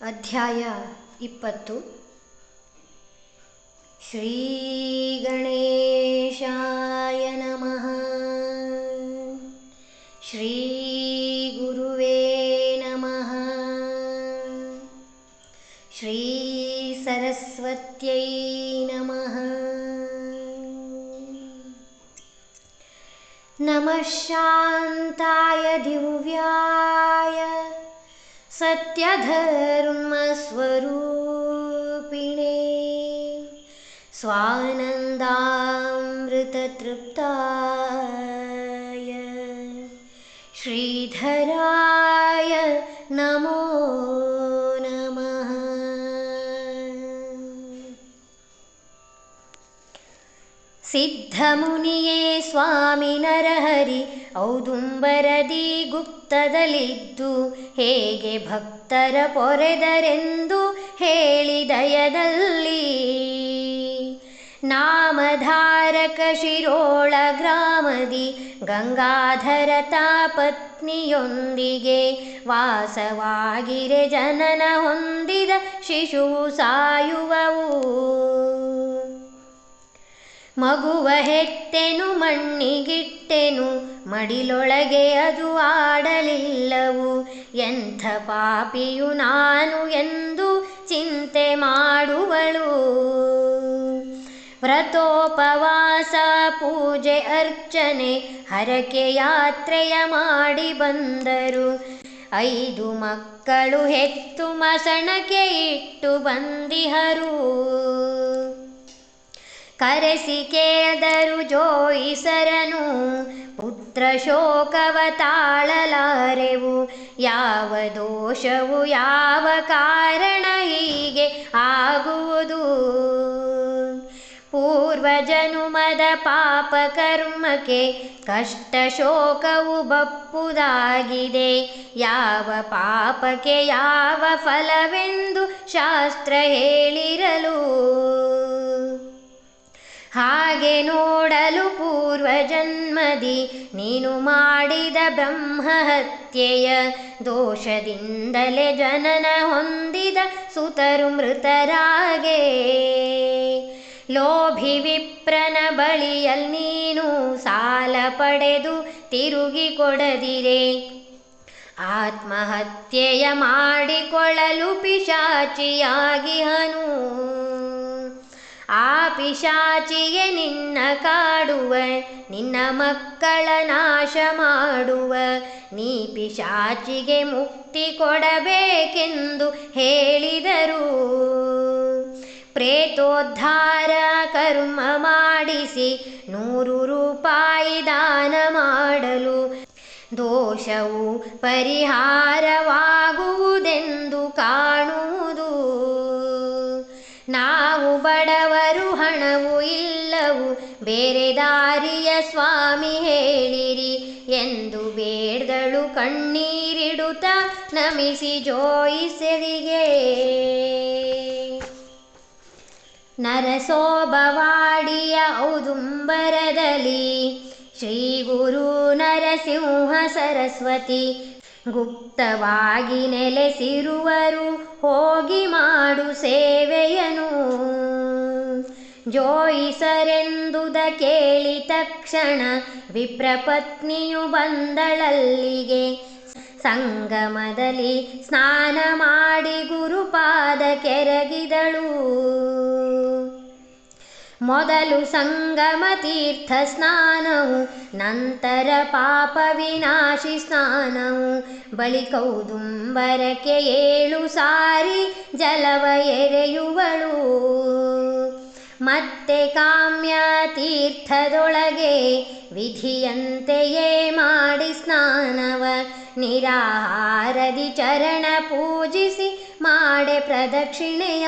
ಅಧ್ಯಾಯ ಇಪ್ಪತ್ತು ಶ್ರೀ ಗಣೇಶಾಯ ನಮಃ ಶ್ರೀ ಗುರುವೇ ನಮಃ ಶ್ರೀ ಸರಸ್ವತ್ಯೈ ನಮಃ ನಮಃ ಶಾಂತಾಯ ದಿವ್ಯಾಯ सत्यधर्मस्वरूपिणे स्वानन्दामृततृप्ताय श्रीधराय नमो नमः। सिद्धमुनिये स्वामि नरहरि ಔದುಂಬರದಿ ಗುಪ್ತದಲ್ಲಿದ್ದು ಹೇಗೆ ಭಕ್ತರ ಪೊರೆದರೆಂದು ಹೇಳಿ ದಯದಲ್ಲಿ ನಾಮಧಾರಕ ಶಿರೋಳ ಗ್ರಾಮದಿ ಗಂಗಾಧರ ಪತ್ನಿಯೊಂದಿಗೆ ವಾಸವಾಗಿರೆ ಜನನ ಹೊಂದಿದ ಶಿಶು ಸಾಯುವವು. ಮಗುವ ಹೆತ್ತೆನು, ಮಣ್ಣಿಗಿಟ್ಟೆನು, ಮಡಿಲೊಳಗೆ ಅದು ಆಡಲಿಲ್ಲವು. ಎಂಥ ಪಾಪಿಯು ನಾನು ಎಂದು ಚಿಂತೆ ಮಾಡುವಳು. ವ್ರತೋಪವಾಸ, ಪೂಜೆ, ಅರ್ಚನೆ, ಹರಕೆ ಯಾತ್ರೆಯ ಮಾಡಿ ಬಂದರು. ಐದು ಮಕ್ಕಳು ಹೆತ್ತು ಮಸಣಕ್ಕೆ ಇಟ್ಟು ಬಂದಿಹರು. ಕರೆಸಿ ಕೇಳದರು ಜೋಯಿಸರನು ಪುತ್ರ ಶೋಕವ ತಾಳಲಾರೆವು ಯಾವ ದೋಷವು, ಯಾವ ಕಾರಣ ಹೀಗೆ ಆಗುವುದು? ಪೂರ್ವಜನುಮದ ಪಾಪ ಕರ್ಮಕ್ಕೆ ಕಷ್ಟ ಶೋಕವು ಬಪ್ಪುದಾಗಿದೆ. ಯಾವ ಪಾಪಕ್ಕೆ ಯಾವ ಫಲವೆಂದು ಶಾಸ್ತ್ರ ಹೇಳಿರಲು? ಹಾಗೆ ನೋಡಲು ಪೂರ್ವ ಜನ್ಮದಿ ನೀನು ಮಾಡಿದ ಬ್ರಹ್ಮಹತ್ಯೆಯ ದೋಷದಿಂದಲೇ ಜನನ ಹೊಂದಿದ ಸುತರು ಮೃತರಾಗೆ. ಲೋಭಿ ವಿಪ್ರನ ಬಳಿಯಲ್ಲಿ ನೀನು ಸಾಲ ಪಡೆದು ತಿರುಗಿ ಕೊಡದಿರೆ. ಆತ್ಮಹತ್ಯೆಯ ಮಾಡಿಕೊಳ್ಳಲು ಪಿಶಾಚಿಯಾಗಿಹನು ಆ ಪಿಶಾಚಿಗೆ ನಿನ್ನ ಕಾಡುವ, ನಿನ್ನ ಮಕ್ಕಳ ನಾಶ ಮಾಡುವ. ನೀ ಪಿಶಾಚಿಗೆ ಮುಕ್ತಿ ಕೊಡಬೇಕೆಂದು ಹೇಳಿದರು. ಪ್ರೇತೋದ್ಧಾರ ಕರ್ಮ ಮಾಡಿಸಿ ನೂರು ರೂಪಾಯಿ ದಾನ ಮಾಡಲು. ದೋಷವು ಪರಿಹಾರವಾಗುವುದೆಂದು ಬೇರೆ ದಾರಿಯ ಸ್ವಾಮಿ ಹೇಳಿರಿ ಎಂದು ಬೇಡ್ದಳು ಕಣ್ಣೀರಿಡುತ್ತ ನಮಿಸಿ ಜೋಯಿಸರಿಗೆ. ನರಸೋಬವಾಡಿಯ ಔದುಂಬರದಲ್ಲಿ ಶ್ರೀ ಗುರು ನರಸಿಂಹ ಸರಸ್ವತಿ ಗುಪ್ತವಾಗಿ ನೆಲೆಸಿರುವರು ಹೋಗಿ ಮಾಡು ಸೇವೆಯನು. ಜೋಯಿಸರೆಂದುದ ಕೇಳಿ ತಕ್ಷಣ ವಿಪ್ರಪತ್ನಿಯು ಬಂದಳಲ್ಲಿಗೆ ಸಂಗಮದಲ್ಲಿ ಸ್ನಾನ ಮಾಡಿ ಗುರುಪಾದ ಕೆರಗಿದಳು. ಮೊದಲು ಸಂಗಮ ತೀರ್ಥ ಸ್ನಾನವು, ನಂತರ ಪಾಪ ವಿನಾಶಿ ಸ್ನಾನವು ಬಳಿಕೌದುಂಬರಕ್ಕೆ ಏಳು ಸಾರಿ ಜಲವ ಎರೆಯುವಳು. ಮತ್ತೆ ಕಾಮ್ಯ ತೀರ್ಥದೊಳಗೆ ವಿಧಿಯಂತೆಯೇ ಮಾಡಿ ಸ್ನಾನವ ನಿರಾಹಾರದಿ ಚರಣ ಪೂಜಿಸಿ ಮಾಡೆ ಪ್ರದಕ್ಷಿಣೆಯ.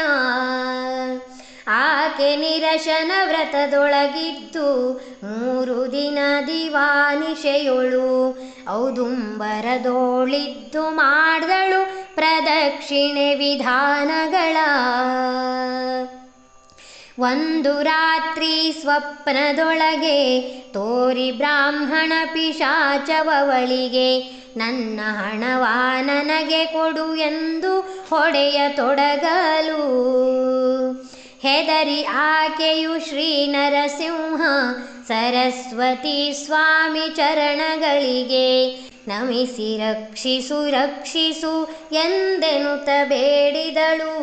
ಆಕೆ ನಿರಶನ ವ್ರತದೊಳಗಿದ್ದು ಮೂರು ದಿನ ದಿವಾನಿಶೆಯೊಳು ಔದುಂಬರದೋಳಿದ್ದು ಮಾಡ್ದಳು ಪ್ರದಕ್ಷಿಣೆ ವಿಧಾನಗಳ. ಒಂದು ರಾತ್ರಿ ಸ್ವಪ್ನದೊಳಗೆ ತೋರಿ ಬ್ರಾಹ್ಮಣ ಪಿಶಾಚವಳಿಗೆ ನನ್ನ ಹಣವ ನನಗೆ ಕೊಡು ಎಂದು ಹೊಡೆಯ ತೊಡಗಲು. ಹೆದರಿ ಆಕೆಯು ಶ್ರೀ ನರಸಿಂಹ ಸರಸ್ವತಿ ಸ್ವಾಮಿ ಚರಣಗಳಿಗೆ, ನಮಿಸಿ ರಕ್ಷಿಸು ರಕ್ಷಿಸು ಎಂದೆನುತ ಬೇಡಿದಳು.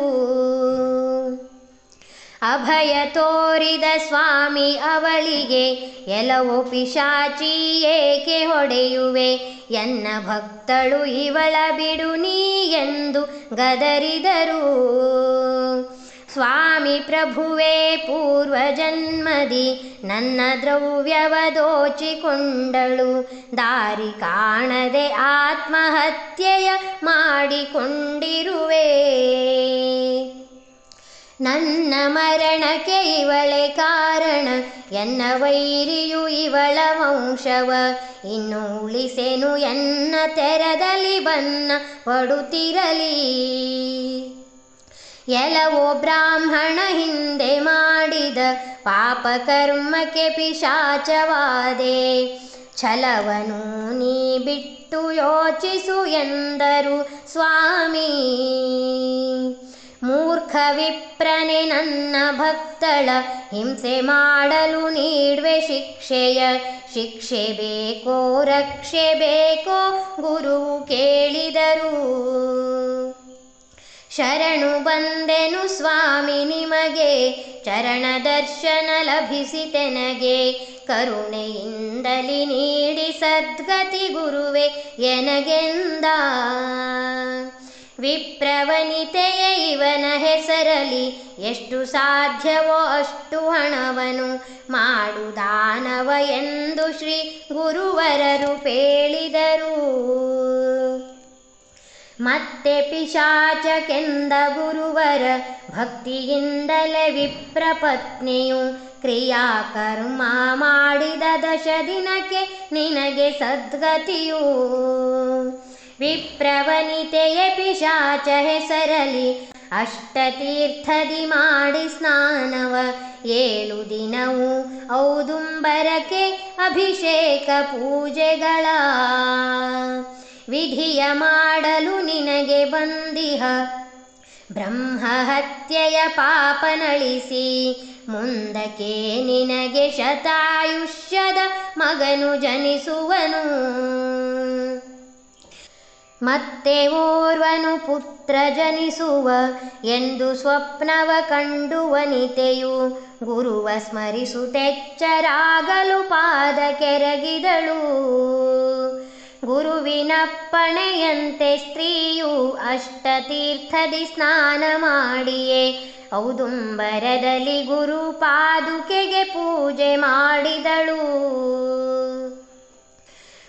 ಅಭಯ ತೋರಿದ ಸ್ವಾಮಿ ಅವಳಿಗೆ ಎಲವು ಪಿಶಾಚಿ ಏಕೆ ಹೊಡೆಯುವೆ? ಎನ್ನ ಭಕ್ತಳು ಇವಳ ಬಿಡು ನೀ ಎಂದು ಗದರಿದರು. ಸ್ವಾಮಿ ಪ್ರಭುವೇ, ಪೂರ್ವಜನ್ಮದಿ ನನ್ನ ದ್ರವ್ಯವ ದೋಚಿಕೊಂಡಳು ದಾರಿ ಕಾಣದೆ ಆತ್ಮಹತ್ಯೆಯ ಮಾಡಿಕೊಂಡಿರುವೆ. ನನ್ನ ಮರಣಕ್ಕೆ ಇವಳೆ ಕಾರಣ. ಎನ್ನ ವೈರಿಯು ಇವಳ ವಂಶವ. ಇನ್ನು ಉಳಿಸೆನು ಎನ್ನ ತೆರದಲ್ಲಿ ಬನ್ನ ಪಡುತ್ತಿರಲಿ. ಎಲವೋ ಬ್ರಾಹ್ಮಣ ಹಿಂದೆ ಮಾಡಿದ ಪಾಪ ಕರ್ಮಕ್ಕೆ ಪಿಶಾಚವಾದೆ. ಛಲವನು ನೀ ಬಿಟ್ಟು ಯೋಚಿಸು ಎಂದರು ಸ್ವಾಮಿ. ಮೂರ್ಖ ವಿಪ್ರನೆ ನನ್ನ ಭಕ್ತಳ ಹಿಂಸೆ ಮಾಡಲು ನೀಡ್ವೆ ಶಿಕ್ಷೆಯ. ಶಿಕ್ಷೆ ಬೇಕೋ, ರಕ್ಷೆ ಬೇಕೋ, ಗುರು ಕೇಳಿದರು. ಶರಣು ಬಂದೆನು ಸ್ವಾಮಿ ನಿಮಗೆ, ಚರಣ ದರ್ಶನ ಲಭಿಸಿತೆನಗೆ ಕರುಣೆಯಿಂದಲಿ ನೀಡಿ ಸದ್ಗತಿ ಗುರುವೆ, ಎನಗೆಂದ? ವಿಪ್ರವನಿತೆಯ ಇವನ ಹೆಸರಲಿ ಎಷ್ಟು ಸಾಧ್ಯವೋ ಅಷ್ಟು ಹಣವನು ಮಾಡು ದಾನವ ಎಂದು ಶ್ರೀ ಗುರುವರರು ಪೇಳಿದರು ಮತ್ತೆ ಪಿಶಾಚಕೆಂದ ಗುರುವರ ಭಕ್ತಿಯಿಂದಲೇ ವಿಪ್ರಪತ್ನಿಯು ಕ್ರಿಯಾಕರ್ಮ ಮಾಡಿದ ದಶ ದಿನಕ್ಕೆ ನಿನಗೆ ಸದ್ಗತಿಯು. ವಿಪ್ರವನಿತೆಯ ಪಿಶಾಚ ಹೆಸರಲಿ ಅಷ್ಟತೀರ್ಥದಿ ಮಾಡಿ ಸ್ನಾನವ. ಏಳು ದಿನವು ಔದುಂಬರಕ್ಕೆ ಅಭಿಷೇಕ ಪೂಜೆಗಳ ವಿಧಿಯ ಮಾಡಲು ನಿನಗೆ ಬಂದಿಹ. ಬ್ರಹ್ಮ ಹತ್ಯೆಯ ಪಾಪನಳಿಸಿ ಮುಂದಕ್ಕೆ ನಿನಗೆ ಶತಾಯುಷ್ಯದ ಮಗನು ಜನಿಸುವನು. ಮತ್ತೆ ಓರ್ವನು ಪುತ್ರ ಜನಿಸುವ ಎಂದು ಸ್ವಪ್ನವ ಕಂಡು ವನಿತೆಯು ಗುರುವ ಸ್ಮರಿಸುತ್ತೆಚ್ಚರಾಗಲು ಪಾದ ಕೆರಗಿದಳು. ಗುರುವಿನಪ್ಪಣೆಯಂತೆ ಸ್ತ್ರೀಯು ಅಷ್ಟತೀರ್ಥದಿ ಸ್ನಾನ ಮಾಡಿಯೇ ಔದುಂಬರದಲ್ಲಿ ಗುರು ಪಾದುಕೆಗೆ ಪೂಜೆ ಮಾಡಿದಳು.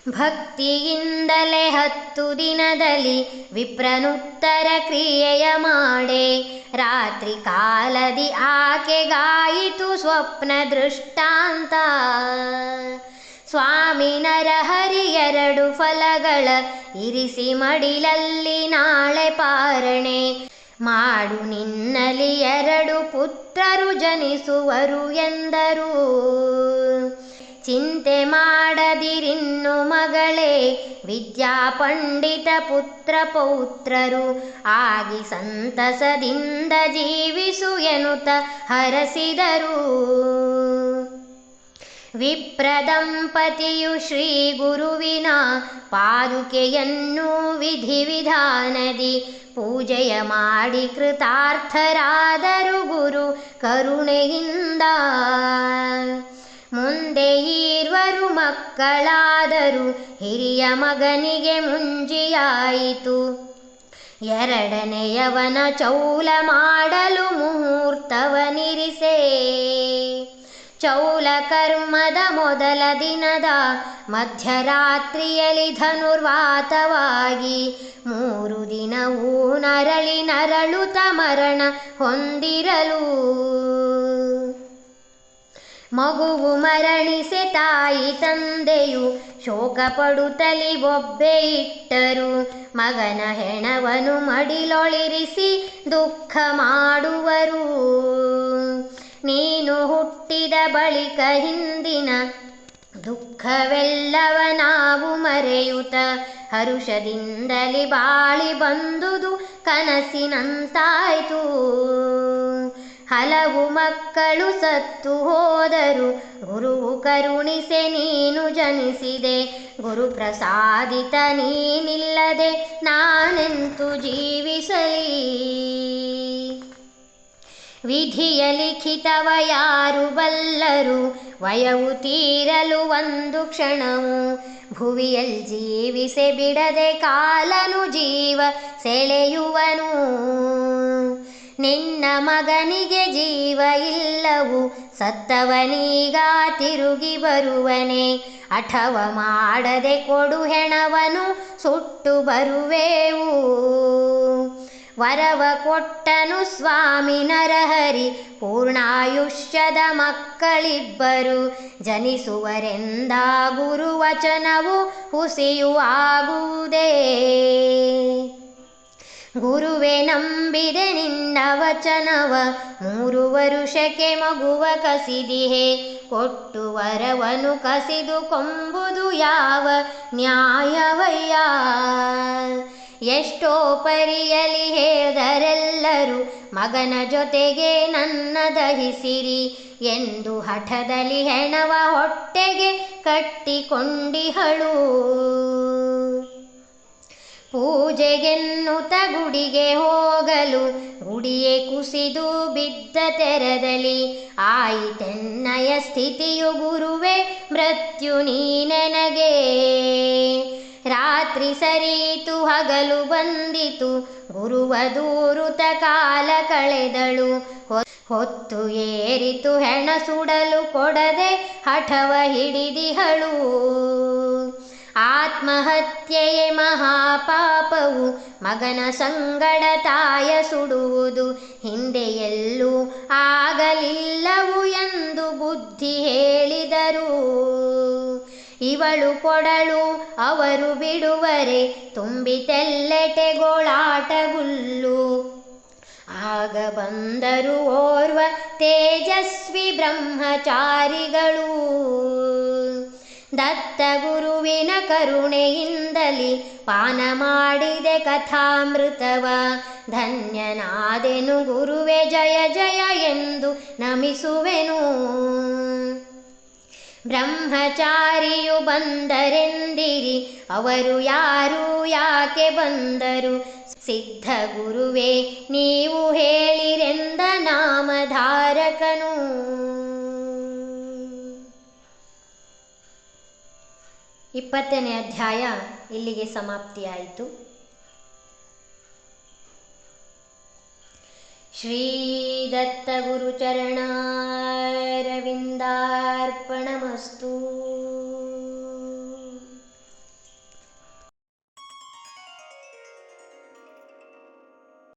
ಭಕ್ತಿಯಿಂದಲೇ ಹತ್ತು ದಿನದಲ್ಲಿ ವಿಪ್ರನುತ್ತರ ಕ್ರಿಯೆಯ ಮಾಡೆ. ರಾತ್ರಿ ಕಾಲದಿ ಆಕೆಗಾಯಿತು ಸ್ವಪ್ನ ದೃಷ್ಟಾಂತ. ಸ್ವಾಮಿ ನರಹರಿ ಎರಡು ಫಲಗಳ ಇರಿಸಿ ಮಡಿಲಲ್ಲಿ ನಾಳೆ ಪಾರಣೆ. ಮಾಡು ನಿನ್ನಲಿ ಎರಡು ಪುತ್ರರು ಜನಿಸುವರು ಎಂದರು. ಚಿಂತೆ ಮಾಡದಿರಿನ್ನು ಮಗಳೇ. ವಿದ್ಯಾ ಪಂಡಿತ ಪುತ್ರ ಪೌತ್ರರು ಆಗಿ ಸಂತಸದಿಂದ ಜೀವಿಸು ಎನ್ನುತ್ತ ಹರಸಿದರು. ವಿಪ್ರದಂಪತಿಯು ಶ್ರೀ ಗುರುವಿನ ಪಾದುಕೆಯನ್ನು ವಿಧಿವಿಧಾನದಿ ಪೂಜೆಯ ಮಾಡಿ ಕೃತಾರ್ಥರಾದರು ಗುರು ಕರುಣೆಯಿಂದ. ಮಕ್ಕಳಾದರು. ಹಿರಿಯ ಮಗನಿಗೆ ಮುಂಜಿಯಾಯಿತು. ಎರಡನೆಯವನ ಚೌಲ ಮಾಡಲು ಮುಹೂರ್ತವನಿರಿಸೇ. ಚೌಲ ಕರ್ಮದ ಮೊದಲ ದಿನದ ಮಧ್ಯರಾತ್ರಿಯಲ್ಲಿ ಧನುರ್ವಾತವಾಗಿ ಮೂರು ದಿನವೂ ನರಳಿ ನರಳುತ ಮರಣ ಹೊಂದಿರಲು. ಮಗುವು ಮರಣಿಸೆ ತಾಯಿ ತಂದೆಯು ಶೋಕ ಪಡುತ್ತಲಿ ಒಬ್ಬೆ ಇಟ್ಟರು. ಮಗನ ಹೆಣವನು ಮಡಿಲೊಳಿರಿಸಿ ದುಃಖ ಮಾಡುವರು. ನೀನು ಹುಟ್ಟಿದ ಬಳಿಕ ಹಿಂದಿನ ದುಃಖವೆಲ್ಲವ ನಾವು ಮರೆಯುತ. ಹರುಷದಿಂದಲೇ ಬಾಳಿ ಬಂದುದು ಕನಸಿನಂತಾಯ್ತು. ಹಲವು ಮಕ್ಕಳು ಸತ್ತು ಹೋದರು. ಗುರುವು ಕರುಣಿಸೆ ನೀನು ಜನಿಸಿದೆ. ಗುರು ಪ್ರಸಾದಿತ ನೀನಿಲ್ಲದೆ ನಾನೆಂತು ಜೀವಿಸಲಿ? ವಿಧಿಯ ಲಿಖಿತವ ಯಾರು ಬಲ್ಲರು? ವಯವು ತೀರಲು ಒಂದು ಕ್ಷಣವು. ಭುವಿಯಲ್ ಜೀವಿಸೆ ಬಿಡದೆ ಕಾಲನು ಜೀವ ಸೆಳೆಯುವನು. ನಿನ್ನ ಮಗನಿಗೆ ಜೀವ ಇಲ್ಲವು ಸತ್ತವನೀಗ ತಿರುಗಿ ಬರುವನೆ. ಅಠವ ಮಾಡದೆ ಕೊಡು ಹೆಣವನು, ಸುಟ್ಟು ಬರುವೆವು. ವರವ ಕೊಟ್ಟನು ಸ್ವಾಮಿ ನರಹರಿ, ಪೂರ್ಣಾಯುಷ್ಯದ ಮಕ್ಕಳಿಬ್ಬರು. ಜನಿಸುವರೆಂದ ಗುರುವಚನವು ಹುಸಿಯು ಆಗುವುದೇ ಗುರುವೆ ನಂಬಿದೆ ನಿನ್ನ ವಚನವ. ಮೂರು ವರುಷಕ್ಕೆ ಮಗುವ ಕಸಿದಿಹೆ. ಕೊಟ್ಟು ವರವನು ಕಸಿದು ಕೊಂಬುದು ಯಾವ ನ್ಯಾಯವಯ್ಯ? ಎಷ್ಟೋ ಪರಿಯಲಿ ಹೇಳಿದರೆಲ್ಲರೂ ಮಗನ ಜೊತೆಗೆ ನನ್ನ ದಹಿಸಿರಿ. ಎಂದು ಹಠದಲ್ಲಿ ಹೆಣವ ಹೊಟ್ಟೆಗೆ ಕಟ್ಟಿಕೊಂಡಿಹಳು. ಪೂಜೆಗೆನ್ನುತ್ತ ಗುಡಿಗೆ ಹೋಗಲು ಗುಡಿಯೇ ಕುಸಿದು ಬಿದ್ದ ತೆರದಲ್ಲಿ ಆಯಿತೆನ್ನಯ ಸ್ಥಿತಿಯು ಗುರುವೆ, ಮೃತ್ಯು ನೀನೆನಗೆ ರಾತ್ರಿ ಸರಿಯಿತು ಹಗಲು ಬಂದಿತು, ಗುರುವ ದೂರುತ ಕಾಲ ಕಳೆದಳು. ಹೊತ್ತು ಏರಿತು, ಹೆಣ ಸುಡಲು ಕೊಡದೆ, ಹಠವ ಹಿಡಿದಿಹಳು. ಆತ್ಮಹತ್ಯೆಯೇ ಮಹಾಪಾಪವು, ಮಗನ ಸಂಗಡ ತಾಯ ಸುಡುವುದು ಹಿಂದೆ ಎಲ್ಲೂ ಆಗಲಿಲ್ಲವು ಎಂದು ಬುದ್ಧಿ ಹೇಳಿದರು. ಇವಳು ಕೊಡಳು ಅವರು ಬಿಡುವರೆ ತುಂಬಿ ತೆಲ್ಲೆಟೆಗೋಳಾಟಗುಲ್ಲು ಆಗ ಬಂದರು ಓರ್ವ ತೇಜಸ್ವಿ ಬ್ರಹ್ಮಚಾರಿಗಳು. ದತ್ತ ಗುರುವಿನ ಕರುಣೆಯಿಂದಲಿ ಪಾನ ಮಾಡಿದೆ ಕಥಾಮೃತವ. ಧನ್ಯನಾದೆನು ಗುರುವೆ, ಜಯ ಜಯ ಎಂದು ನಮಿಸುವೆನು. ಬ್ರಹ್ಮಚಾರಿಯು ಬಂದರೆಂದಿರಿ, ಅವರು ಯಾರು, ಯಾಕೆ ಬಂದರು? ಸಿದ್ಧ ಗುರುವೇ, ನೀವು ಹೇಳಿರೆಂದ ನಾಮಧಾರಕನು. ಇಪ್ಪತ್ತನೇ ಅಧ್ಯಾಯ ಇಲ್ಲಿಗೆ ಸಮಾಪ್ತಿಯಾಯಿತು. ಶ್ರೀದತ್ತಗುರುಚರಣಾರವಿಂದಾರ್ಪಣಮಸ್ತು.